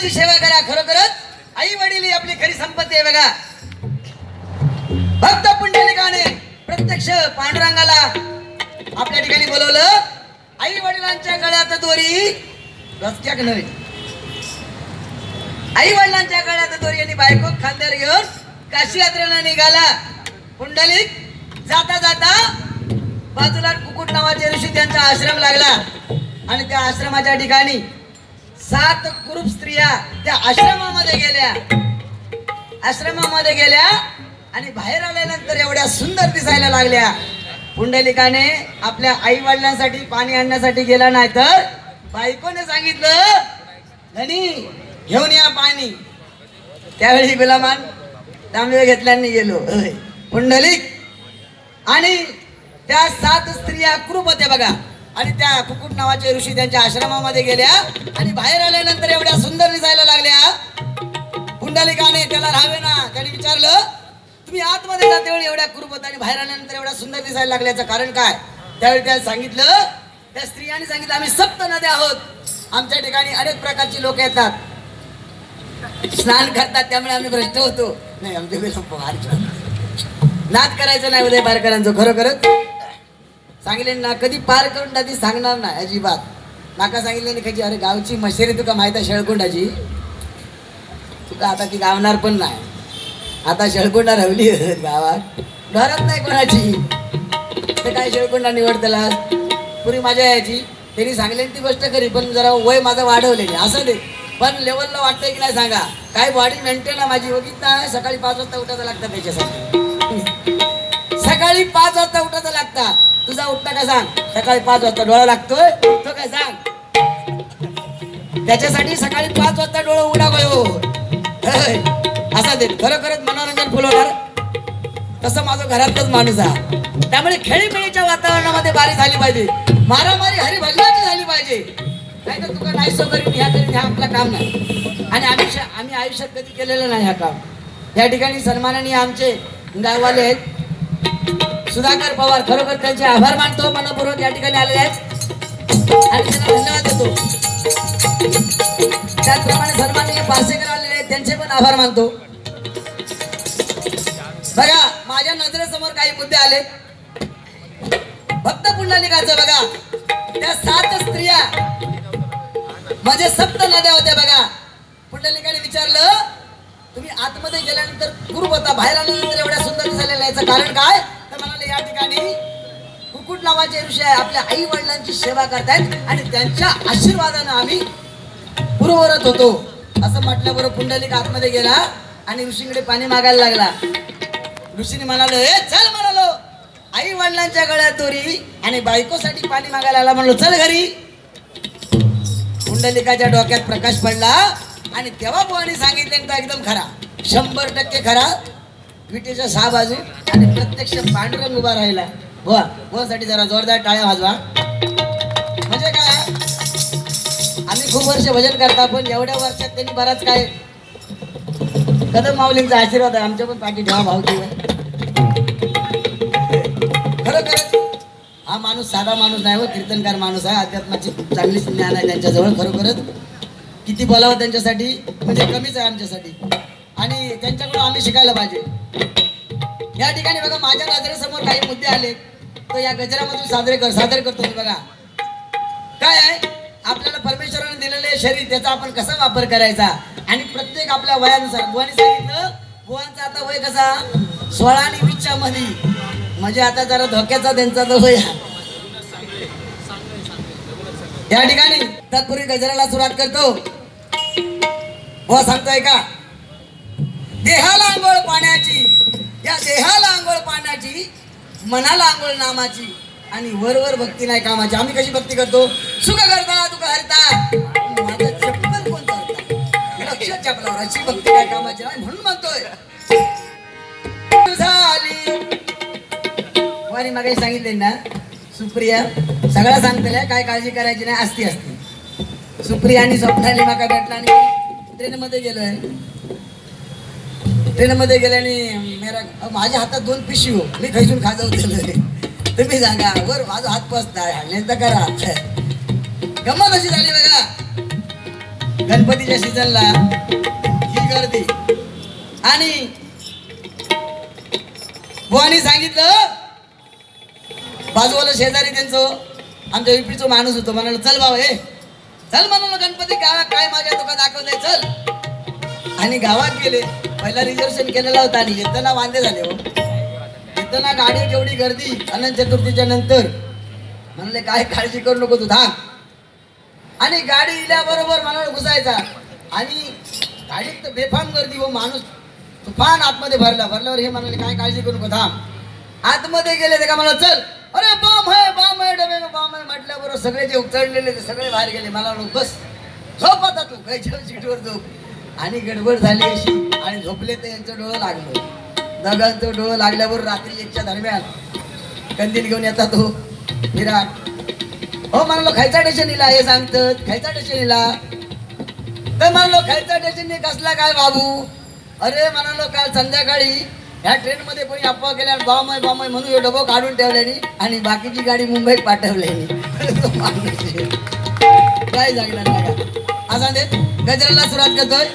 ची सेवा करा खरोखरच. आई वडील ही आपली खरी संपत्ती आहे बघा. भक्त पुंडलिकाने प्रत्यक्ष पांडुरंगाला आपल्या ठिकाणी बोलवलं. आई वडिलांच्या गळ्यात दोरी रस्त्या नव्हे. आई वडिलांच्या गळ्यात दोरी आणि बायको खांद्यावर घेऊन काशी यात्रेला निघाला. पुंडलिक जाता जाता बाजूला कुकुट नावाचे ऋषी त्यांचा आश्रम लागला. आणि त्या आश्रमाच्या ठिकाणी सात कुरूप स्त्रिया त्या आश्रमामध्ये गेल्या. आश्रमामध्ये गेल्या आणि बाहेर आल्यानंतर एवढ्या सुंदर दिसायला लागल्या. पुंडलिकाने आपल्या आई वडिलांसाठी पाणी आणण्यासाठी गेला नाही तर बायकोने सांगितलं धनी घेऊन या पाणी. त्यावेळी गुलामान तांबे घेतल्याने गेलो. पुंडलिक आणि त्या सात स्त्रिया क्रूप होत्या बघा. आणि त्या कुकुट नावाचे ऋषी त्यांच्या आश्रमामध्ये गेल्या. आणि बाहेर आल्यानंतर एवढ्या सुंदर दिसायला लागल्या. पुंडलिकाने त्याला राहावे ना त्याने विचारलं तुम्ही आतमध्ये जाते वेळी एवढ्या कुरुपत आणि बाहेर आल्यानंतर एवढ्या सुंदर दिसायला लागल्याचं कारण काय? त्यावेळी त्याला सांगितलं त्या स्त्रियांनी सांगितलं आम्ही सप्त नद्या आहोत. आमच्या ठिकाणी अनेक प्रकारची लोक येतात. स्नान करतात त्यामुळे आम्ही भ्रष्ट होतो. नाही आमच्या नाद करायचं नाही उदय पारकरांचं खरोखरच. सांगितले ना कधी पार करून दादी सांगणार ना अजिबात. नाका सांगितले नाही कधी अरे गावची मशेरी तुका माहीत आहे शेळकोंडाची? तुका आता ती गावणार पण नाही. आता शेळकोंडा रवली गावात. घरात नाही कोणाची. ते काय शेळकोंडा निवडतला? पुरी माझ्या यायची. त्यांनी सांगलेली ती गोष्ट खरी पण जरा वय माझं वाढवलेली असं दे पण लेवलला वाटतंय की नाही सांगा. काय बॉडी मेंटेन आहे माझी बघित सकाळी पाच वाजता उठायचं लागतं त्याच्यासाठी. सकाळी पाच वाजता उठायचं लागता. तुझा उठता का सांग? सकाळी पाच वाजता डोळा लागतोय? तो काय सांग? त्याच्यासाठी सकाळी पाच वाजता डोळा उडा गयो हो. असा दे खरोखरच मनोरंजन फुलवणार तसं माझं घरातच माणूस आहे. त्यामुळे खेळीमेळीच्या वातावरणामध्ये बारी झाली पाहिजे. मारामारी हरिभजनाची झाली पाहिजे. नाही तर तुका नाही सो करीन ह्या करीन ह्या आपलं काम नाही. आणि आम्ही आम्ही आयुष्यात कधी केलेलं नाही हा काम. या ठिकाणी सन्माननीय आमचे गाववाले आहेत. सुधाकर पवार खरोखर त्यांचे आभार मानतो मनपूर्वक या ठिकाणी आलेले आहेत. आणि त्यांना धन्यवाद देतो. त्याचप्रमाणे सन्माननीय पासेकर आलेले आहेत त्यांचे पण आभार मानतो. बघा माझ्या नजरेसमोर काही मुद्दे आले भक्त पुंडलिकाचं बघा. त्या सात स्त्रिया म्हणजे सप्त नद्या होत्या बघा. पुंडलिकाने विचारलं तुम्ही आतमध्ये गेल्यानंतर गुरु होता बाहेर आल्यानंतर एवढ्या सुंदर झालेल्या याचं कारण काय? तर या ठिकाणी कुकुट नावाचे ऋषी आहे आपल्या आई वडिलांची सेवा करतायत आणि त्यांच्या आशीर्वादानं आम्ही पुरवरत होतो. असं म्हटल्याबरोबर पुंडलिक आतमध्ये गेला आणि ऋषीकडे पाणी मागायला लागला. ऋषीने म्हणालो हे चल म्हणालो. आई वडिलांच्या गळ्यात दोरी आणि बायकोसाठी पाणी मागायला आला म्हणलो चल घरी. पुंडलिकाच्या डोक्यात प्रकाश पडला आणि तेव्हा बुवाने सांगितले एकदम खरा. शंभर टक्के खरा. विटेच्या सहा बाजू आणि प्रत्यक्ष पांडुरंग उभा राहिला. वा बुवासाठी जरा जोरदार टाळ्या वाजवा. म्हणजे काय? आम्ही खूप वर्ष भजन करता पण एवढ्या वर्षात त्यांनी बराच काय कदम माऊलींचा आशीर्वाद आहे. आमच्या पण पाठी ठेवा भाव खरोखरच हा माणूस साधा माणूस नाही हो कीर्तनकार माणूस आहे. अध्यात्माची चांगली ज्ञान आहे त्यांच्याजवळ खरोखरच किती बोलावं त्यांच्यासाठी? म्हणजे कमीच आहे आमच्यासाठी. आणि त्यांच्याकडून आम्ही शिकायला पाहिजे. या ठिकाणी बघा माझ्या नजरेसमोर काही मुद्दे आले. तर या गजरामधून साजरे कर सादर करतो मी बघा. काय आहे? आपल्याला परमेश्वराने दिलेले शरीर त्याचा आपण कसा वापर करायचा? आणि प्रत्येक आपल्या वयानुसार बुवाने सांगितलं बुवांचा आता वय कसा? सोळा आणि वीसच्या मध्ये म्हणजे आता जरा धोक्याचा त्यांचा तर वय. या ठिकाणी तत्पूर्वी गजराला सुरुवात करतो. बुवा सांगतोय का? देहाला आंघोळ पाण्याची. या देहाला आंघोळ पाण्याची मनाला आंघोळ नामाची आणि वरवर भक्ती नाही कामाची. आम्ही कशी भक्ती करतो? सुख करता तुका हरता. माझा चप्पल कोण करता? चपलावर अशी भक्ती काय कामाची? नाही म्हणून म्हणतोय. झाली. वारी मागे सांगितले ना सुप्रिया सगळं सांगतल्या काय काळजी करायची नाही असती असती सुप्रिया आणि स्वप्नाली माका भेटला आणि ट्रेनमध्ये गेलोय. ट्रेनमध्ये गेल्याने मेरा माझ्या हातात दोन पिशवी हो. मी खैसून खाजव तुम्ही सांगा वर माझा हात पसताय. नाही करा. गंमत अशी झाली बघा. गणपतीच्या सीझनला ही गर्दी. आणि बुवानी सांगितलं बाजूवाला शेजारी त्यांचं आमच्या युपीचं माणूस होतो. म्हणाल चल भाऊ हे चल म्हणाल गणपती. काय काय माझ्या तुका दाखवलंय? चल. आणि गावात गेले. पहिला रिझर्वेशन केलेला होता आणि येताना वांदे झाले हो. येताना गाडी केवढी गर्दी अनंत चतुर्थीच्या नंतर. म्हणले काय काळजी करू नको तू थांब. आणि गाडी इल्याबरोबर मनाला घुसायचा. आणि गाडीत तर बेफाम गर्दी हो माणूस तुफान आतमध्ये भरला. भरल्यावर हे म्हणाले काय काळजी करू नको थांब. आतमध्ये गेले ते का मला चल. अरे बॉम्ब आहे बॉम्ब आहे डबे बॉम्ब आहे. म्हटल्याबरोबर सगळे जे उचललेले ते सगळे बाहेर गेले. मला म्हणून बस झोप आता तू खायच्या सीटवर झोप. आणि गडबड झाली अशी. आणि झोपले तर यांचं डोळं लागलं. नगांचं डोळं लागल्यावर रात्री एकच्या दरम्यान कंदील घेऊन येतात तो विराट. हो म्हणलो खायचा स्टेशनीला हे सांगतात. खायचा स्टेशनीला तर म्हणलो खायचा स्टेशनने कसला काय बाबू? अरे म्हणालो काल संध्याकाळी ह्या ट्रेन मध्ये कोणी अप्पा केल्या बामय बामय म्हणून हे डबो काढून ठेवल्यानी आणि बाकीची गाडी मुंबईत पाठवल्यानी. काय माणूस आहे. काय सांगणार नाही का? असा गजराला सुरुवात करतोय